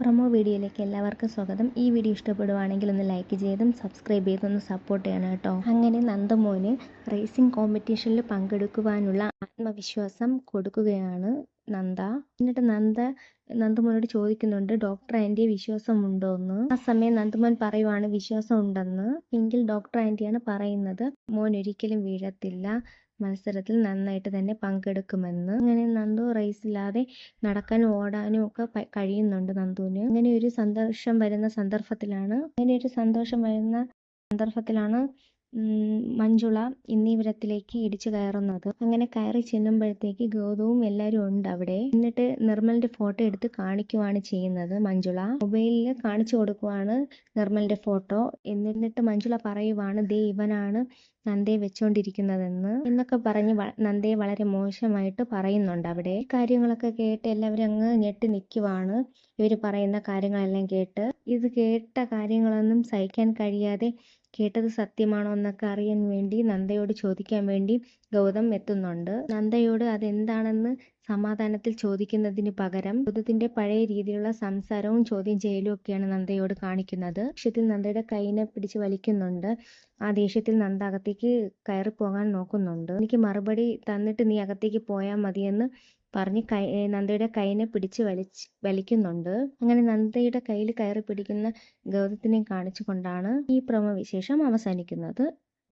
Promo വീഡിയോയിലേക്ക് എല്ലാവർക്കും സ്വാഗതം. ഈ വീഡിയോ ഇഷ്ടപ്പെടുവാണെങ്കിൽ ഒന്ന് ലൈക്ക് ചെയ്തും സബ്സ്ക്രൈബ് ചെയ്തും ഒന്ന് സപ്പോർട്ട് ചെയ്യണം കേട്ടോ. അങ്ങനെ നന്ദമോന് റേസിംഗ് കോമ്പറ്റീഷനിൽ പങ്കെടുക്കുവാനുള്ള ആത്മവിശ്വാസം കൊടുക്കുകയാണ് നന്ദ. എന്നിട്ട് നന്ദ നന്ദമോനോട് ചോദിക്കുന്നുണ്ട് ഡോക്ടർ ആന്റിയെ വിശ്വാസമുണ്ടോ എന്ന്? ആ സമയം നന്ദമോൻ പറയുവാണ് വിശ്വാസം ഉണ്ടെന്ന് എങ്കിൽ ഡോക്ടർ ആന്റിയാണ് പറയുന്നത് മോൻ ഒരിക്കലും വീഴത്തില്ല. മത്സരത്തിൽ നന്നായിട്ട് തന്നെ പങ്കെടുക്കുമെന്ന്. അങ്ങനെ നന്ദു റേസില്ലാതെ നടക്കാനും ഓടാനും ഒക്കെ കഴിയുന്നുണ്ട് നന്ദുവിന്. അങ്ങനെ ഒരു സന്തോഷം വരുന്ന സന്ദർഭത്തിലാണ്. അങ്ങനെ ഒരു സന്തോഷം വരുന്ന സന്ദർഭത്തിലാണ് മഞ്ജുള ഇന്നീവരത്തിലേക്ക് ഇടിച്ചു കയറുന്നത്. അങ്ങനെ കയറി ചെല്ലുമ്പോഴത്തേക്ക് ഗൗതവും എല്ലാവരും ഉണ്ട് അവിടെ. എന്നിട്ട് നിർമ്മലിന്റെ ഫോട്ടോ എടുത്ത് കാണിക്കുവാണ് ചെയ്യുന്നത് മഞ്ജുള. മൊബൈലിൽ കാണിച്ചു കൊടുക്കുവാണ് നിർമ്മലിന്റെ ഫോട്ടോ. എന്നിട്ട് മഞ്ജുള പറയുവാണ് ദേ ഇവനാണ് നന്ദയെ വെച്ചോണ്ടിരിക്കുന്നതെന്ന് എന്നൊക്കെ പറഞ്ഞ് നന്ദയെ വളരെ മോശമായിട്ട് പറയുന്നുണ്ട് അവിടെ. കാര്യങ്ങളൊക്കെ കേട്ട് എല്ലാവരും അങ്ങ് ഞെട്ടി നിൽക്കുവാണ് ഇവർ പറയുന്ന കാര്യങ്ങളെല്ലാം കേട്ട്. ഇത് കേട്ട കാര്യങ്ങളൊന്നും സഹിക്കാൻ കഴിയാതെ കേട്ടത് സത്യമാണോ എന്നൊക്കെ അറിയാൻ വേണ്ടി നന്ദയോട് ചോദിക്കാൻ വേണ്ടി ഗൗതം എത്തുന്നുണ്ട്. നന്ദയോട് അതെന്താണെന്ന് സമാധാനത്തിൽ ചോദിക്കുന്നതിന് പകരം ഗൗതത്തിന്റെ പഴയ രീതിയിലുള്ള സംസാരവും ചോദ്യം ചെയ്യലും ഒക്കെയാണ് നന്ദയോട് കാണിക്കുന്നത്. ദേഷ്യത്തിൽ നന്ദയുടെ കൈനെ പിടിച്ച് വലിക്കുന്നുണ്ട്. ആ ദേഷ്യത്തിൽ നന്ദ അകത്തേക്ക് കയറി പോകാൻ നോക്കുന്നുണ്ട്. എനിക്ക് മറുപടി തന്നിട്ട് നീ അകത്തേക്ക് പോയാൽ മതിയെന്ന് പറഞ്ഞ് കൈ നന്ദയുടെ കൈനെ പിടിച്ച് വലിച്ച് വലിക്കുന്നുണ്ട്. അങ്ങനെ നന്ദയുടെ കയ്യിൽ കയറി പിടിക്കുന്ന ഗൗതത്തിനെ കാണിച്ചുകൊണ്ടാണ് ഈ പ്രമവിശേഷം അവസാനിക്കുന്നത്.